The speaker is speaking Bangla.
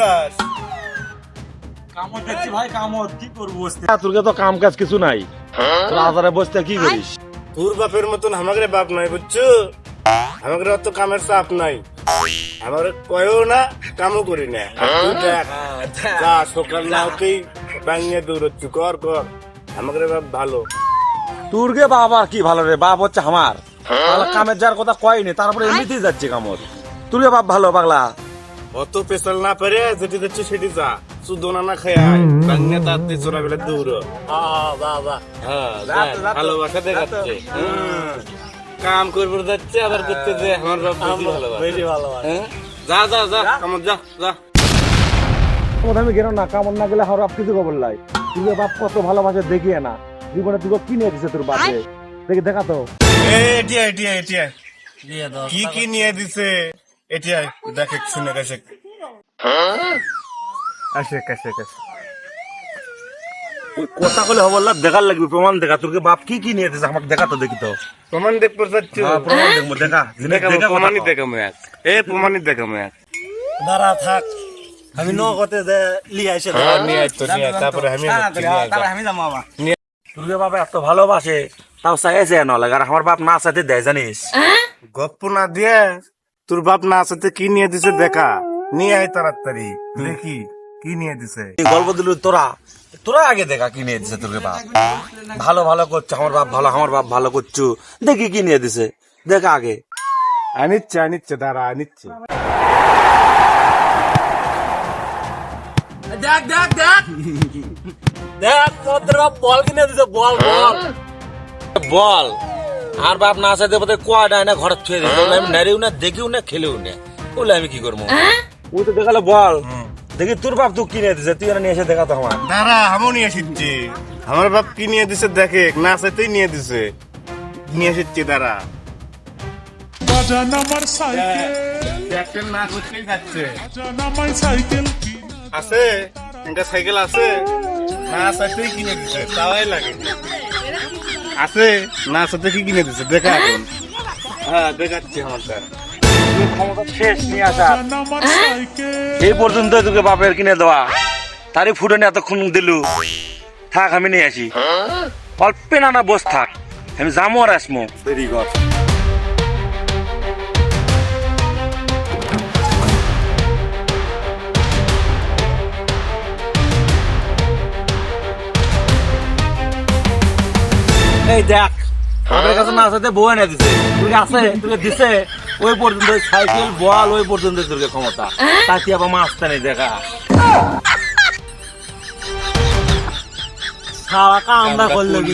দাস কামড় দেখছি ভাই কামড়। কি করব বসতে? তোর তো কাম কাজ কিছু নাই। তোর আজারে বসতে কি করিস? তোর বাপের মতন বাপ নাই বুঝছ? অত কামের চাপ নাই। আমার কয়ও না কামও করি না। দেখ, যা সকাল না হতেই বাঙিয়ে দৌড়চ্ছু কর কর। আমাকে বাপ ভালো। তোর গে বাবা কি ভালো রে? বাপ হচ্ছে আমার। কামের যার কথা কয়নি তারপরে এমনিতেই যাচ্ছে কামর তোর গে বাপ ভালো পাগলা। অত পেশাল না পারে যেটি যাচ্ছে সেটি যা। শুধু না না খেয়ে আয়। বাঙিয়ে তাড়াতাড়ি চোরা বেলা দৌড়। হ্যাঁ দেখ, ভালোবাসা দেখাচ্ছে। হুম। কাম করবে যাচ্ছে আবার করতে যে আমার বাপ বেশি ভালোবাসে। হ্যাঁ? যা যা যা কামর যা যা। তোমার আমি গেল না কামড় না গেলে হার কিছু খবর লাই তুই বাপ কত ভালোবাসে দেখিয়ে না। জীবনে তুই কি নিয়ে দিছে তোর বাপে? দেখি দেখা তো। এটিয়া এটিয়া এটিয়া কি কি নিয়ে দিছে? এটিয়া দেখে শুনে গেছে আসে কাছে কাছে কথা বলে হবল না দেখার লাগবে প্রমাণ দেখা। তোর বাপ কি কি নিয়ে দিছে আমাকে দেখা তো দেখি তো। প্রমাণ দেখতে যাচ্ছ। হ্যাঁ, প্রমাণ দেখব দেখা। দেখা প্রমাণই কথা কও। এ প্রমাণই দেখাবো এক। দাঁড়া থাক। আমি যে লিয়ে আসে হ্যাঁ, নিয়ে আয় নিয়ে তারপরে আমি যা। আমি যাব বাবা তোর বাবা এত ভালোবাসে তাও চাইছে না লাগে আর আমার বাপ না চাইতে দেয় জানিস? গপ্প না দিয়ে। তোর বাপ না সাথে কি নিয়ে দিছে দেখা? নিয়ে আয় তাড়াতাড়ি। দেখি কি নিয়ে দিছে? এই গল্প দিল তোরা। তোরা আগে দেখা কি নিয়ে দিছে তোর বাপ। ভালো ভালো করছে আমার বাপ ভালো আমার বাপ ভালো করছু। দেখি কি নিয়ে দিছে। দেখা আগে। আনিচ্ছে আনিচ্ছে দাঁড়া আনিচ্ছে। দেখ দেখ দেখ। দেখ তোর বাপ বল কিনে দিছে বল বল। বল। আর বাপ না চাইতে বোধ কোয়াটা না ঘরে ছুঁয়ে দিতে বলে আমি নারিও না দেখিও না খেলেও না। বলে আমি কি করব? ও তো দেখালে বল। দেখি তোর বাপ তুই কিনে দিছে? তুই এনে নিয়ে এসে দেখা তো আমার। দাঁড়া আমও নিয়ে এসেছি। আমার বাপ কি নিয়ে দিছে দেখে না চাইতেই নিয়ে দিছে। নিয়ে এসেছি দাঁড়া বাজান আমার সাইকেল। ক্যাপ্টেন না করতেই যাচ্ছে। বাজান আমার সাইকেল আছে একটা সাইকেল আছে। না চাইতেই কিনে দিছে তাওয়াই লাগে। আছে? না আছে কি কিনে দিছে দেখা এখন। হ্যাঁ দেখাচ্ছি আমার স্যার। শেষ নিয়ে আসা। বাজান আমার সাইকেল। এই পর্যন্ত তোকে বাপের কিনে দেওয়া। তারই ফুটনে নিয়ে এতক্ষণ দিলু। থাক আমি নিয়ে আসি। অল্পে না না বস থাক। আমি যাব আর আসমো। দেরি কর এই দেখ আমার কাছে না আছে, বউ এনে দিছে। তুই আছে তুই দিছে, ওই পর্যন্ত সাইকেল, বল, ওই পর্যন্ত তোর ক্ষমতা। তাকে আবার মাছটা নেই দেখা। সারা কামড়া করল কি?